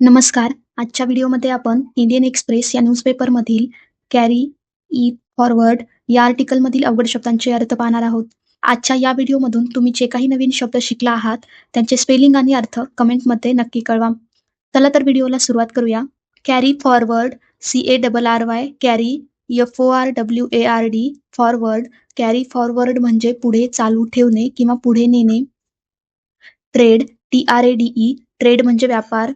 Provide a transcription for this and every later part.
नमस्कार. आजच्या व्हिडिओमध्ये आपण इंडियन एक्सप्रेस या न्यूजपेपरमधील कॅरी ई फॉरवर्ड या आर्टिकलमधील अवघड शब्दांचे अर्थ पाहणार आहोत. आजच्या या व्हिडिओमधून तुम्ही जे काही नवीन शब्द शिकला आहात, त्यांचे स्पेलिंग आणि अर्थ कमेंटमध्ये नक्की कळवा. चला तर व्हिडिओला सुरुवात करूया. Carry forward C A double R Y carry F O R W A R D forward carry forward म्हणजे पुढे चालू ठेवणे किंवा पुढे नेणे. Trade T R A D E trade म्हणजे व्यापार.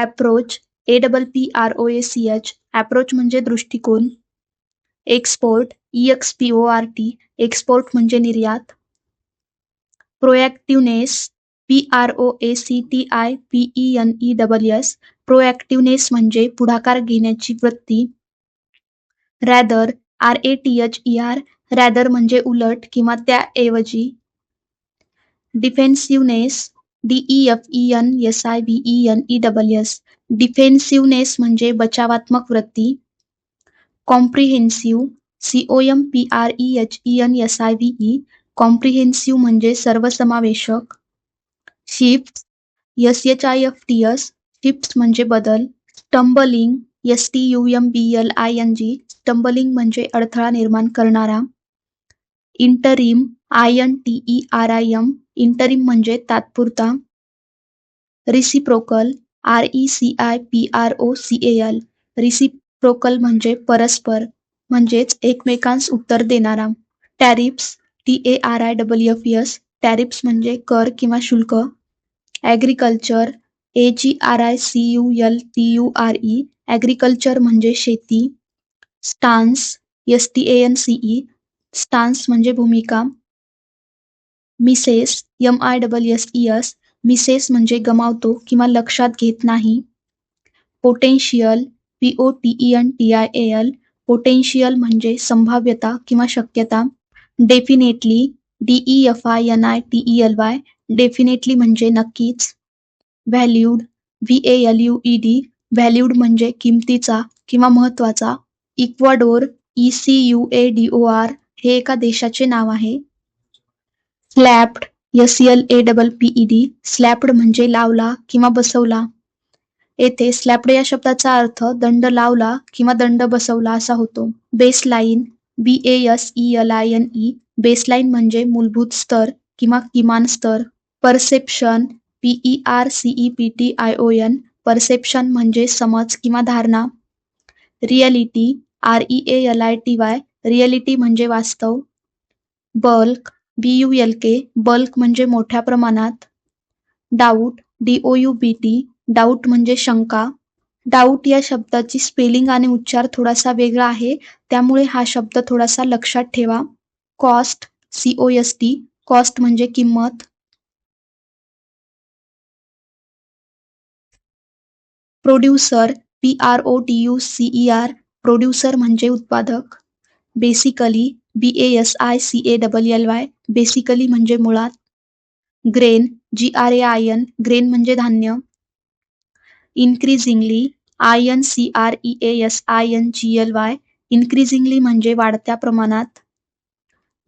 Approach A double P R O A C H approach म्हणजे दृष्टिकोन. Export E X P O R T export म्हणजे निर्यात. Proactiveness P R O A C T I P E N E double S proactiveness म्हणजे पुढाकार घेण्याची वृत्ती. Rather R A T H E R rather म्हणजे उलट किंवा त्याऐवजी. Defensiveness D E F E N S I V E N E double S defensiveness म्हणजे बचावात्मक वृत्ती. Comprehensive C O M P R E H E N S I V E comprehensive म्हणजे सर्वसमावेशक. Shifts S H I F T S shifts म्हणजे बदल. Stumbling S T U M B L I N G stumbling म्हणजे अडथळा निर्माण करणारा. Interim I N T E R I M interim म्हणजे तात्पुरता. Reciprocal R E C I P R O C A L reciprocal म्हणजे परस्पर म्हणजेच एकमेकांस उत्तर देणारा. Tariffs T A R I W F S tariffs म्हणजे कर किंवा शुल्क. Agriculture A G R I C U L T U R E agriculture म्हणजे शेती. Stance S T A N C E stance म्हणजे भूमिका. Misses M I double S E S misses म्हणजे गमावतो किंवा लक्षात घेत नाही. Potential P O T E N T I A L potential म्हणजे संभाव्यता किंवा शक्यता. Definitely D E F I N I T E L Y definitely म्हणजे नक्कीच. Valued V A L U E D valued म्हणजे किमतीचा किंवा महत्त्वाचा. Ecuador E C U A D O R हे एका देशाचे नाव आहे. Slapped S L A double P E D slapped म्हणजे लावला किंवा बसवला. येथे स्लॅप्ड या शब्दाचा अर्थ दंड लावला किंवा दंड बसवला असा होतो. Baseline B A S E L I N E baseline म्हणजे मूलभूत स्तर किंवा किमान स्तर. Perception P E R C E P T I O N perception म्हणजे समज किंवा धारणा. Reality R E A L I T Y reality म्हणजे वास्तव. Bulk B U L K bulk म्हणजे मोठ्या प्रमाणात. Doubt D O U B T doubt म्हणजे शंका. डाऊट या शब्दाची स्पेलिंग आणि उच्चार थोडासा वेगळा आहे त्यामुळे हा शब्द थोडासा लक्षात ठेवा. Cost C O S T cost म्हणजे किंमत. Producer P R O T U C E R producer म्हणजे उत्पादक. Basically B A S I C A double L Y basically म्हणजे मुळात. Grain G R A I N grain म्हणजे धान्य. Increasingly I N C R E A S I N G L Y increasingly म्हणजे वाढत्या प्रमाणात.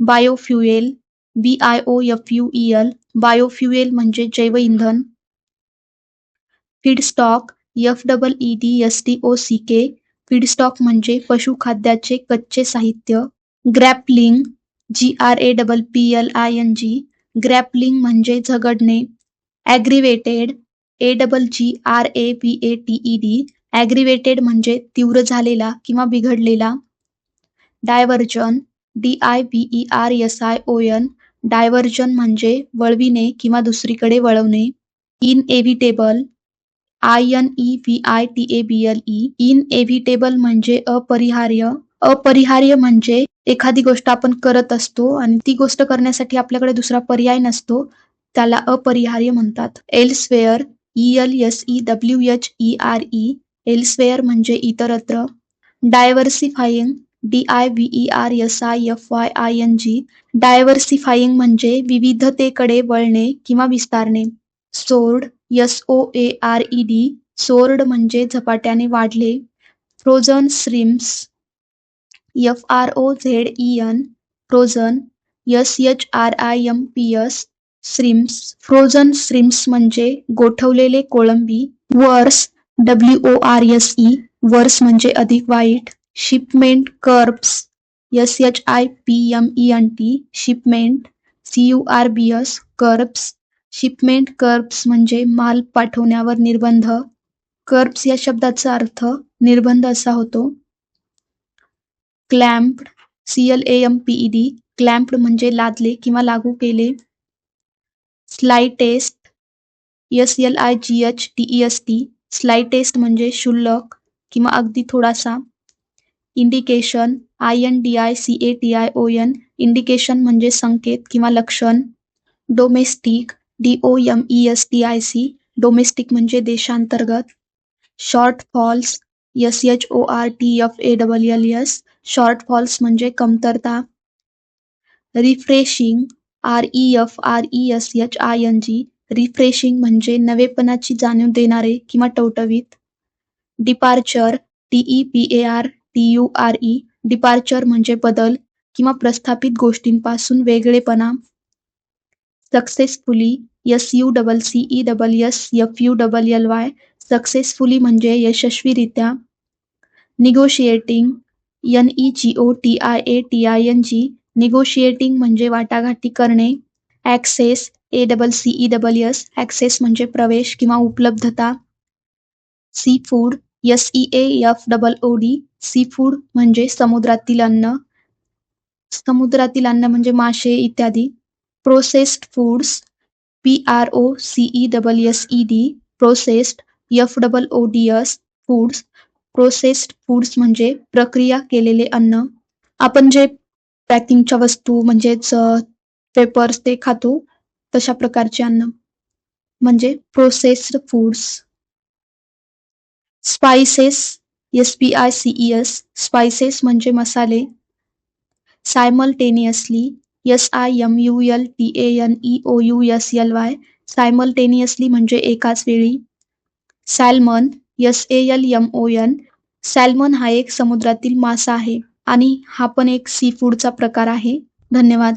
Biofuel B I O F U E L biofuel म्हणजे जैवइंधन. Feedstock F double E D S T O C K feedstock म्हणजे पशुखाद्याचे कच्चे साहित्य. Grappling G R A double P L I N G grappling म्हणजे झगडणे. Aggravated A double G R A P A T E D aggravated म्हणजे तीव्र झालेला किंवा बिघडलेला. Diversion D I V E R S I O N diversion म्हणजे वळविणे किंवा दुसरीकडे वळवणे. Inevitable I N E V I T A B L E inevitable म्हणजे अपरिहार्य. अपरिहार्य म्हणजे एखादी गोष्ट आपण करत असतो आणि ती गोष्ट करण्यासाठी आपल्याकडे दुसरा पर्याय नसतो त्याला अपरिहार्य म्हणतात. Elsewhere E L S E W H E R E elsewhere म्हणजे इतरत्र. Diversifying D I V E R S I F Y I N G diversifying म्हणजे विविधतेकडे वळणे किंवा विस्तारणे. Soared S O A R E D soared म्हणजे झपाट्याने वाढले. Frozen shrimps F R O Z E N frozen S H R I M P S shrimps frozen shrimps म्हणजे गोठवलेले कोळंबी worse W O R S E worse म्हणजे अधिक वाईट. Shipment curbs S H I P M E N T shipment C U R B S curbs shipment curbs म्हणजे माल पाठवण्यावर निर्बंध. कर्ब्स या शब्दाचा अर्थ निर्बंध असा होतो. Clamped C L A M P E D clamped म्हणजे लादले किंवा लागू केले. Slightest S L I G H T E S T slightest म्हणजे शुल्लक किंवा अगदी थोडासा. Indication I N D I C A T I O N indication म्हणजे संकेत किंवा लक्षण. Domestic D O M E S T I C domestic म्हणजे देशांतर्गत. Shortfalls S H O R T F A double L S shortfalls म्हणजे कमतरता. Refreshing R E F R E S H I N G refreshing म्हणजे नवेपणाची जाणीव देणारे किंवा टवटवीत. Departure T E P A R T U R E departure म्हणजे बदल किंवा प्रस्थापित गोष्टींपासून वेगळेपणा. Successfully S U double C E double S F U double L Y successfully म्हणजे यशस्वीरित्या negotiating N E G O T I A T I N G negotiating वाटाघाटी करणे access A double C E double S म्हणजे प्रवेश किंवा उपलब्धता seafood S E F double O D seafood समुद्रातील अन्न समुद्रातील अन्न म्हणजे मासे इत्यादी processed foods P R O C E double S E D processed F double O D S foods processed foods म्हणजे प्रक्रिया केलेले अन्न. आपण जे पॅकिंगच्या वस्तू म्हणजेच पेपर्स ते खातो तशा प्रकारचे अन्न. म्हणजे processed foods spices S P I C E S spices म्हणजे मसाले. Simultaneously S I M U L T A N E O U S L Y simultaneously म्हणजे एकाच वेळी. Salmon S A L M O N salmon हा एक समुद्रातील मासा आहे आणि हा पण एक सी फूडचा प्रकार आहे. धन्यवाद.